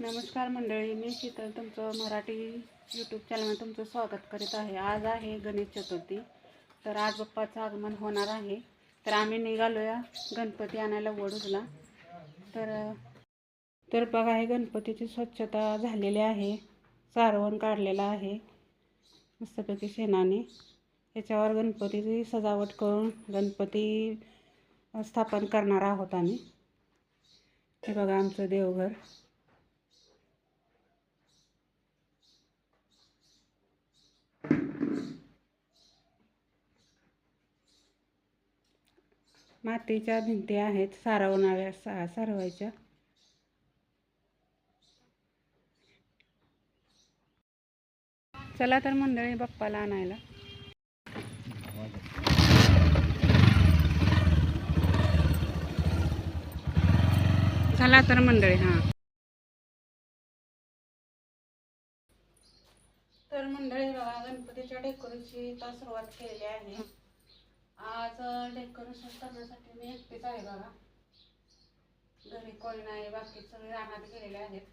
नमस्कार मंडळी मी शीतल तुमचं मराठी यूट्यूब चॅनलमध्ये तुमचं स्वागत करीत आहे. आज आहे गणेश चतुर्थी तर आज बाप्पाचं आगमन होणार आहे. तर आम्ही निघालो या गणपती आणायला वडूजला तर तर बघा हे गणपतीची स्वच्छता झालेली आहे. सारवण काढलेलं आहे मस्तपैकी शेणाने. याच्यावर गणपतीची सजावट करून गणपती स्थापन करणार आहोत आम्ही. हे बघा आमचं देवघर. मातीच्या भिंती आहेत सारवणाऱ्या सा सारवायच्या. चला तर मंडळी बाप्पाला आणायला. चला तर मंडळी हां. तर मंडळी बघा गणपतीच्या डेकोरेशनची सुरुवात केलेली आहे. आज डेकोरेशन करण्यासाठी मी एकटीच आहे बघा. घरी कोणी नाही बाकी सगळे रानात गेलेले आहेत.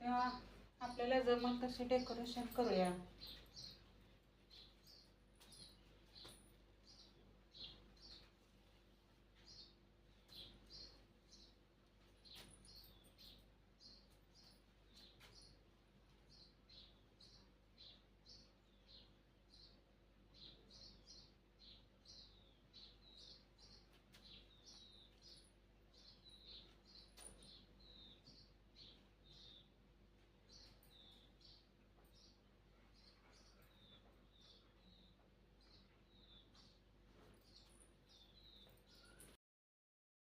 तेव्हा आपल्याला जमल तसे डेकोरेशन करूया.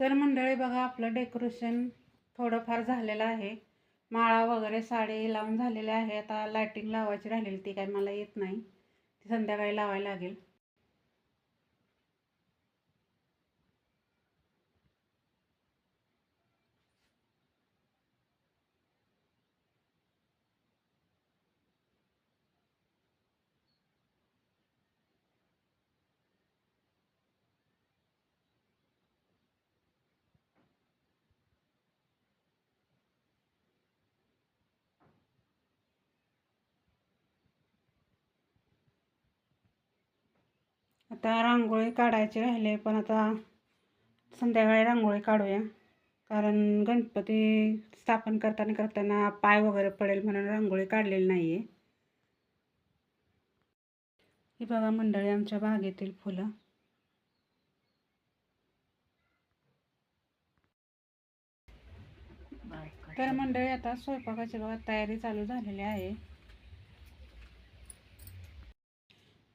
तर मंडळी बघा आपलं डेकोरेशन थोडंफार झालेलं आहे. माळा वगैरे साडी लावून झालेले आहे आता लायटिंग लावायची राहिलेली ती काही मला येत नाही. ती संध्याकाळी लावायला लागेल. आता रांगोळी काढायची राहिले पण आता संध्याकाळी रांगोळी काढूया. कारण गणपती स्थापन करताना करताना पाय वगैरे पडेल म्हणून रांगोळी काढलेली नाही आहे ही बघा मंडळी आमच्या बागेतील फुलं. तर मंडळी आता स्वयंपाकाची बघा तयारी चालू झालेली आहे.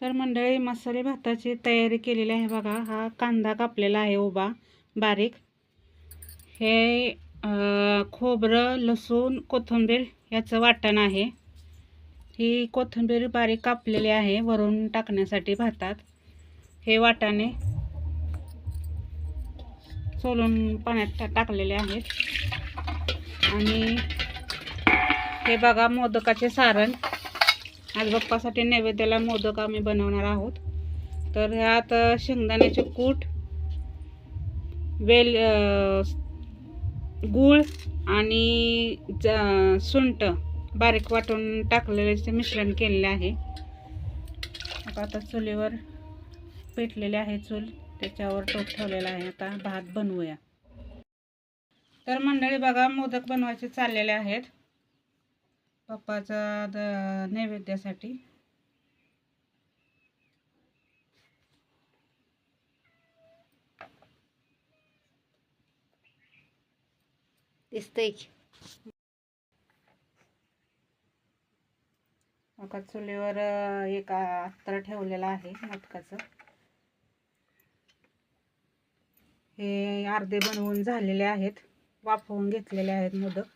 तर मंडळी मसाले भाताची तयारी केलेली आहे बघा. हा कांदा कापलेला आहे उभा बारीक. हे खोबरं लसूण कोथिंबीर याचं वाटण आहे. ही कोथिंबीर बारीक कापलेली आहे वरून टाकण्यासाठी भातात. हे वाटाणे सोलून पाण्यात टाकलेले आहेत. आणि हे बघा मोदकाचे सारण. आज बाप्पासाठी नैवेद्याला मोदक आम्ही बनवणार आहोत. तर ह्यात शेंगदाण्याचे कूट वेल गूळ आणि ज बारीक वाटून टाकलेले मिश्रण केलेले आहे. आता आता चुलीवर पेटलेले आहे चूल. त्याच्यावर टोप ठेवलेला आहे. आता भात बनवूया. तर मंडळी बघा मोदक बनवायचे चाललेले आहेत. पप्पाचा द नैवेद्यासाठी. दिसतंय मका चुलीवर एक अत्तर ठेवलेलं आहे मोदकाचं हे अर्धे बनवून झालेले आहेत. वाफवून घेतलेले आहेत मोदक.